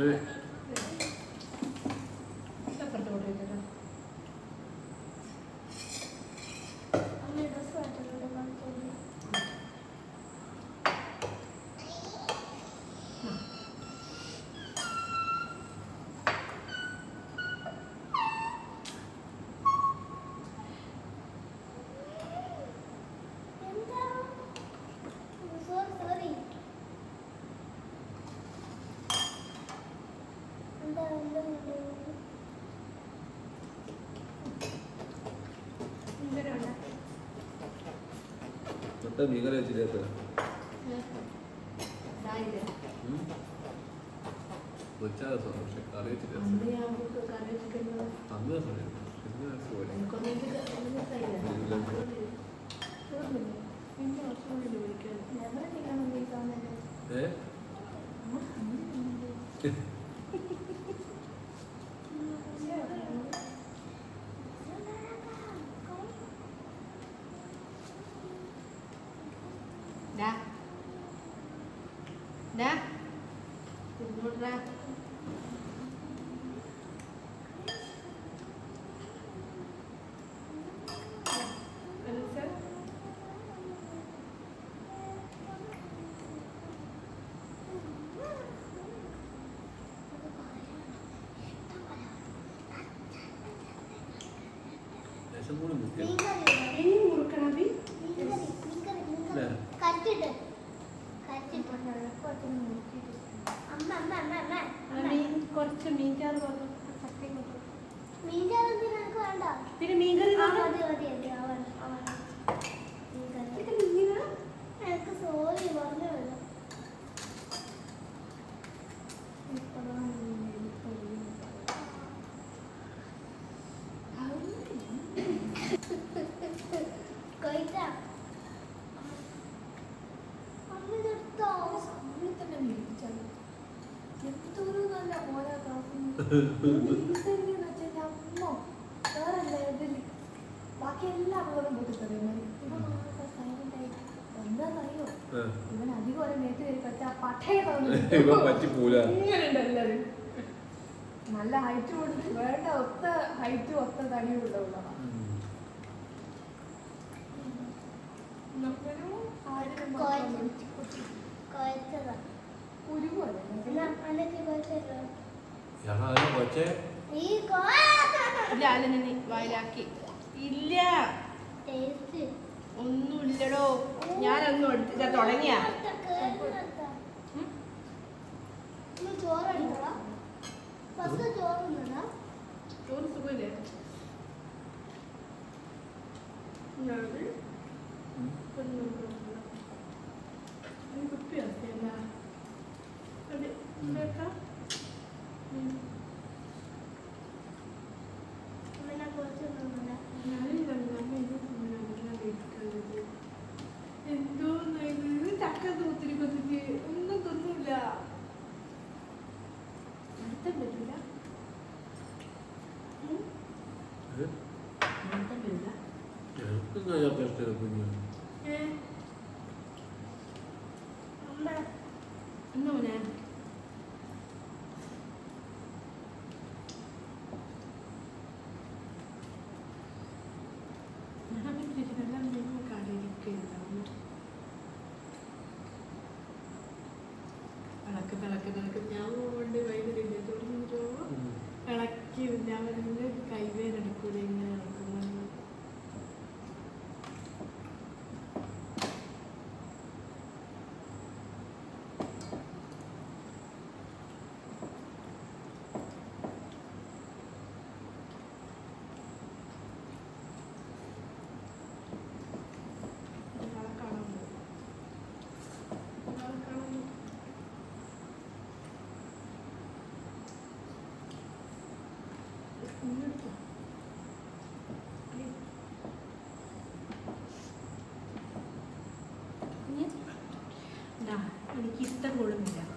ഒരു മൊത്തം മീൻകറി വെച്ചിട്ട് വെച്ചാൽ രസം പക്ഷെ കറി വെച്ചിട്ട് അന്ന് ഞാൻ നമുക്ക് ഡാ മീൻകറി ഇനി മുറുക്കണം കുറച്ച് മീൻചാറ് പിന്നെ മീൻകറി ആ, ബാക്കി എല്ലാ പോയിട്ട് പറയുന്നത് ഇവൻ സൈലന്റ് ആയിട്ട് എന്താണെന്നറിയോ ഇവൻ അധികം ഒരു മേത്ത് കയറി പറ്റ പട്ടയ ഇവൻ പറ്റിപ്പോല ഇങ്ങനെയുണ്ട് എല്ലാവരും നല്ല ഹൈറ്റ് കൊണ്ട് വേണ്ട ഒത്ത ഹൈറ്റ് ഒത്ത തടിയും ഉള്ളതാണ് നമ്മളും ഇല്ല അതിനെ വായിലാക്കി. ഇല്ല. ഒന്നുമില്ലടോ. ഞാനൊന്നും എടുത്തില്ല തുടങ്ങിയ. ചോറ് സുഖമില്ലേ? ഇഷ്ടം കുഞ്ഞു അമ്മ എന്നാ മോനെ? വിളക്ക് വിളക്ക് വിളക്ക്. ഞാൻ കൊണ്ട് വൈകുന്നില്ല ഇളക്കി ഞാൻ വരുന്നത് കൈവേരെടുക്കൂല ഇങ്ങനെ? എനിക്ക് ഇഷ്ടം കൊള്ളുന്നില്ല